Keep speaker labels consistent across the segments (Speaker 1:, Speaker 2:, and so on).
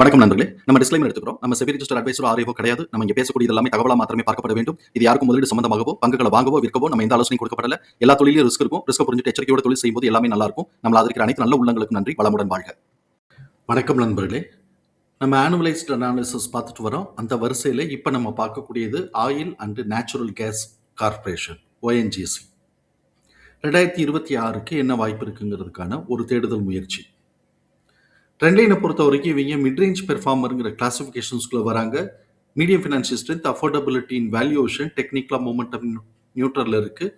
Speaker 1: வணக்கம் நண்பர்களே. நம்ம டிஸ்க்ளைமர் எடுத்துக்கிறோம். நம்ம செபி ரிஜிஸ்டர் அட்வைசர் ஆரியோ கிடையாது. நம்ம இங்கே பேசக்கூடிய எல்லாமே தகவலாக மாத்திரமே பார்க்கப்பட வேண்டும். இது யாருக்கும் முதலீடு சம்பந்தமாகவோ பங்குகளை வாங்கவோ விற்கவோ நம்ம எந்த ஆலோசனை கொடுக்கப்படல. எல்லா தொழிலும் ரிஸ்க் இருக்கும். ரிஸ்க் புரிஞ்சுட்டு எச்சரிக்கையோட தொழில் செய்யும்போது எல்லாமே நல்லா இருக்கும். நம்ம அதற்கு அனைத்து நல்ல உள்ளங்களுக்கு நன்றி. வளமுடன் வாழ்க. வணக்கம் நண்பர்களே. நம்ம ஆனுவலைஸ்ட் அனாலிசிஸ் பார்த்துட்டு வரோம். அந்த வரிசையில் இப்போ நம்ம பார்க்கக்கூடியது oil and natural gas corporation ONGC ரெண்டாயிரத்தி இருபத்தி ஆறுக்கு என்ன வாய்ப்பு இருக்குங்கிறதுக்கான ஒரு தேடுதல் முயற்சி. ட்ரெண்ட்லைனை பொறுத்த வரைக்கும் இவங்க மிட்ரேஞ்ச் பெர்ஃபார்மருங்கிற கிளாசிஃபிகேஷன்ஸ்குள்ளே வராங்க. Medium financial strength affordability in valuation டெக்னிக்கலாக மூமெண்டம் நியூட்ரலில் இருக்குது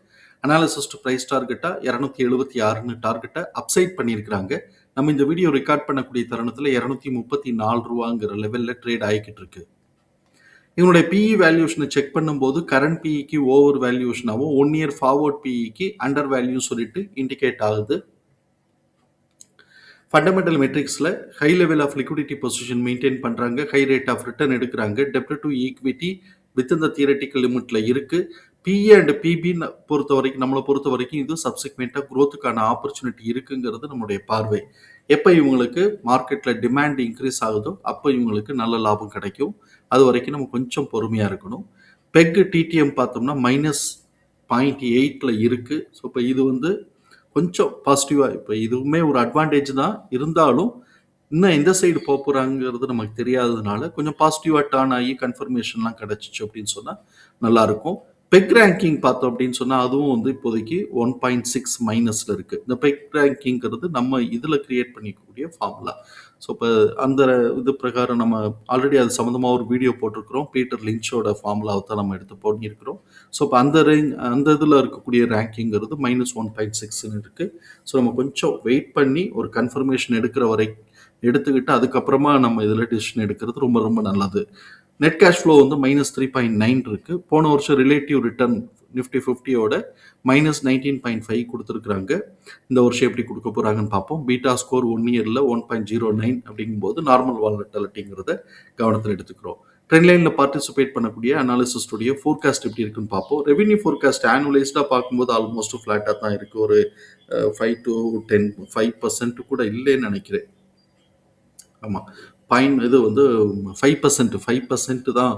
Speaker 1: அனாலிசிஸ் டு ப்ரைஸ் டார்கெட்டாக இரநூத்தி எழுபத்தி ஆறுன்னு டார்கெட்டை அப்சைட் பண்ணியிருக்கிறாங்க. நம்ம இந்த வீடியோ ரெக்கார்ட் பண்ணக்கூடிய தருணத்தில் இரநூத்தி முப்பத்தி நாலு ரூபாங்கிற லெவலில் ட்ரேட் ஆகிக்கிட்டு இருக்கு. இவனுடைய பிஇ வேல்யூஷனை செக் பண்ணும்போது கரண்ட் பிஇக்கு ஓவர் வேல்யூஷனாகவும் ஒன் இயர் ஃபார்வர்ட் பிஇக்கு அண்டர் வேல்யூ சொல்லிட்டு இண்டிகேட் ஆகுது. Fundamental மெட்ரிக்ஸில் high level of liquidity position maintain பண்ணுறாங்க ஹை ரேட் ஆஃப் ரிட்டர்ன் எடுக்கிறாங்க. டெப்ட் டு ஈக்விட்டி வித் இந்த தியரட்டிக்கல் லிமிட்டில் இருக்குது பிஏ அண்ட் பிபி பொறுத்த வரைக்கும் நம்மளை பொறுத்த வரைக்கும் இது சப்சிக்வெண்ட்டாக க்ரோத்துக்கான ஆப்பர்ச்சுனிட்டி இருக்குங்கிறது நம்மளுடைய பார்வை. எப்போ இவங்களுக்கு மார்க்கெட்டில் டிமாண்ட் இன்க்ரீஸ் ஆகுதோ அப்போ இவங்களுக்கு நல்ல லாபம் கிடைக்கும். அது வரைக்கும் நம்ம கொஞ்சம் பொறுமையாக இருக்கணும். பெக் டிடிஎம் பார்த்தோம்னா மைனஸ் பாயிண்ட் எயிட்டில் இருக்குது ஸோ இப்போ இது வந்து கொஞ்சம் பாசிட்டிவாக இப்போ இதுவுமே ஒரு அட்வான்டேஜ் தான். இருந்தாலும் இன்னும் எந்த சைடு போக போகிறாங்கிறது நமக்கு தெரியாததுனால கொஞ்சம் பாசிட்டிவாக டர்ன் ஆகி கன்ஃபர்மேஷன்லாம் கிடச்சிச்சு அப்படின்னு சொன்னால் நல்லாயிருக்கும் பெக் ரேங்கிங் பார்த்தோம் அப்படின்னு சொன்னால் அதுவும் வந்து இப்போதைக்கு ஒன் பாயிண்ட் சிக்ஸ் மைனஸில் இருக்குது இந்த பெக் ரேங்கிங்கிறது நம்ம இதில் கிரியேட் பண்ணிக்கக்கூடிய ஃபார்முலா ஸோ இப்போ அந்த இது பிரகாரம் நம்ம ஆல்ரெடி அது சம்மந்தமாக ஒரு வீடியோ போட்டிருக்கிறோம். பீட்டர் லிஞ்சோட ஃபார்முலாவை தான் நம்ம எடுத்து பண்ணியிருக்கிறோம் ஸோ இப்போ அந்த ரேஞ்ச் அந்த இதில் இருக்கக்கூடிய ரேங்கிங்கிறது மைனஸ் ஒன் பாயிண்ட் சிக்ஸ்னு இருக்குது ஸோ நம்ம கொஞ்சம் வெயிட் பண்ணி ஒரு கன்ஃபர்மேஷன் எடுக்கிற வரை எடுத்துக்கிட்டு அதுக்கப்புறமா நம்ம இதில் டிசிஷன் எடுக்கிறது ரொம்ப ரொம்ப நல்லது. நெட் கேஷ் ஃப்ளோ வந்து மைனஸ் த்ரீ பாயிண்ட் நைன் இருக்குது போன வருஷம் ரிலேட்டிவ் ரிட்டர்ன் நிஃப்டி ஃபிஃப்டியோட மைனஸ் நைன்டீன் பாயிண்ட் ஃபைவ் கொடுத்துருக்குறாங்க. இந்த வருஷம் எப்படி கொடுக்க போகிறாங்கன்னு பார்ப்போம். பீட்டா ஸ்கோர் ஒன் இயரில் ஒன் பாயிண்ட் ஜீரோ நைன் அப்படிங்கும்போது நார்மல் வாலட்டாலிட்டிங்கிறத கவனத்தில் எடுத்துக்கிறோம். ட்ரெண்ட் லைனில் பார்ட்டிசிபேட் பண்ணக்கூடிய அனாலிசிஸ்டுடைய ஃபோர்காஸ்ட் எப்படி இருக்குன்னு பார்ப்போம். ரெவென்யூ ஃபோர்காஸ்ட் ஆனுவலைஸ்டாக பார்க்கும்போது ஆல்மோஸ்ட் ஃப்ளாட்டாக தான் இருக்குது ஒரு five to ten five percent கூட இல்லைன்னு நினைக்கிறேன். ஆமாம் பாயிண்ட் இது வந்து ஃபைவ் பர்சன்ட் ஃபைவ் பர்சன்ட் தான்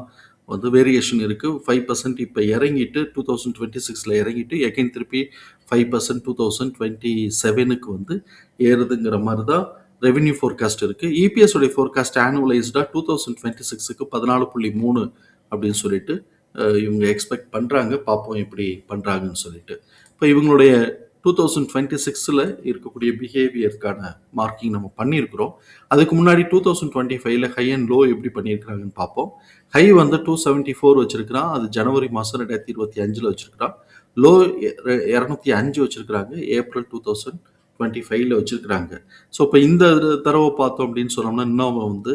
Speaker 1: வந்து வேரியேஷன் இருக்குது ஃபைவ் பர்சன்ட் இப்போ இறங்கிட்டு டூ தௌசண்ட் டுவெண்ட்டி சிக்ஸில் இறங்கிட்டு எகைன் திருப்பி five percent two thousand twenty செவனுக்கு வந்து ஏறுதுங்கிற மாதிரி தான் ரெவென்யூ ஃபோர்காஸ்ட் இருக்குது இபிஎஸோடைய ஃபோர்காஸ்ட் ஆனுவலைஸ்டாக டூ தௌசண்ட் டுவெண்ட்டி சிக்ஸுக்கு பதினாலு புள்ளி மூணு அப்படின்னு சொல்லிட்டு இவங்க எக்ஸ்பெக்ட் பண்ணுறாங்க பார்ப்போம் எப்படி பண்ணுறாங்கன்னு சொல்லிட்டு. இப்போ இவங்களுடைய டூ தௌசண்ட் டுவெண்ட்டி சிக்ஸில் இருக்கக்கூடிய பிஹேவியருக்கான மார்க்கிங் நம்ம பண்ணியிருக்கிறோம். அதுக்கு முன்னாடி டூ தௌசண்ட் டுவெண்ட்டி ஃபைவ்ல ஹை அண்ட் லோ எப்படி பண்ணியிருக்கிறாங்கன்னு பார்ப்போம். ஹை வந்து டூ செவன்ட்டி ஃபோர் வச்சிருக்கிறான். அது ஜனவரி மாதம் ரெண்டாயிரத்தி இருபத்தி அஞ்சில் வச்சிருக்கிறான். லோ இரநூத்தி அஞ்சு வச்சிருக்கிறாங்க. ஏப்ரல் டூ தௌசண்ட் டுவெண்ட்டி ஃபைவ்ல வச்சிருக்கிறாங்க. ஸோ இப்போ இந்த தடவை பார்த்தோம் அப்படின்னு சொன்னோம்னா இன்னும் வந்து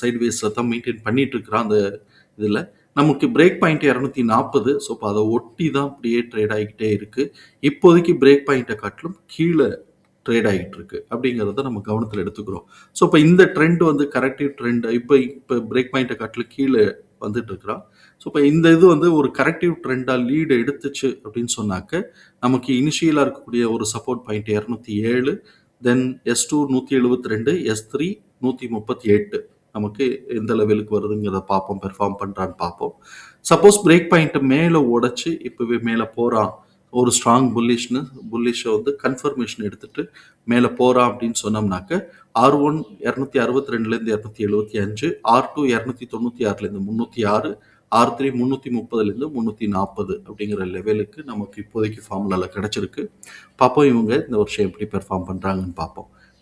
Speaker 1: சைட்வேஸில் தான் மெயின்டைன் பண்ணிட்டு இருக்கிறான் அந்த இதில். நமக்கு பிரேக் பாயிண்ட் இரநூத்தி நாற்பது. ஸோ இப்போ அதை ஒட்டி தான் அப்படியே ட்ரேட் ஆகிக்கிட்டே இருக்குது இப்போதைக்கு பிரேக் பாயிண்ட்டை காட்டிலும் கீழே ட்ரேட் ஆகிட்டு இருக்கு. அப்படிங்கிறத நம்ம கவனத்தில் எடுத்துக்கிறோம். ஸோ இப்போ இந்த ட்ரெண்ட் வந்து கரெக்டிவ் ட்ரெண்ட் இப்போ இப்போ பிரேக் பாயிண்ட்டை காட்டிலும் கீழே வந்துட்டு இருக்கிறான் ஸோ இப்போ இந்த இது வந்து ஒரு கரெக்டிவ் ட்ரெண்டாக லீடு எடுத்துச்சு அப்படின்னு சொன்னாக்க நமக்கு இனிஷியலாக இருக்கக்கூடிய ஒரு சப்போர்ட் பாயிண்ட் இரநூத்தி ஏழு தென் எஸ் டூ நூற்றி எழுபத்தி ரெண்டு எஸ் த்ரீ நூற்றி முப்பத்தி எட்டு. நமக்கு எந்த லெவலுக்கு வருதுங்கிறத பார்ப்போம் பெர்ஃபார்ம் பண்ணுறான்னு பார்ப்போம். சப்போஸ் பிரேக் பாயிண்ட்டு மேலே உடச்சி இப்போவே மேலே போகிறான் ஒரு ஸ்ட்ராங் புல்லிஷ்னு புல்லிஷை வந்து கன்ஃபர்மேஷன் எடுத்துட்டு மேலே போகிறான் அப்படின்னு சொன்னோம்னாக்க ஆர் ஒன் இரநூத்தி அறுபத்தி ரெண்டுலேருந்து இரநூத்தி எழுபத்தி அஞ்சு ஆர் டூ இரநூத்தி தொண்ணூற்றி ஆறுலேருந்து முந்நூற்றி ஆறு ஆர் த்ரீ முந்நூற்றி முப்பதுலேருந்து முந்நூற்றி நாற்பது அப்படிங்கிற லெவலுக்கு நமக்கு இப்போதைக்கு ஃபார்முலாவில் கிடச்சிருக்கு. பார்ப்போம் இவங்க இந்த வருஷம் எப்படி பெர்ஃபார்ம் பண்ணுறாங்கன்னு பார்ப்போம்.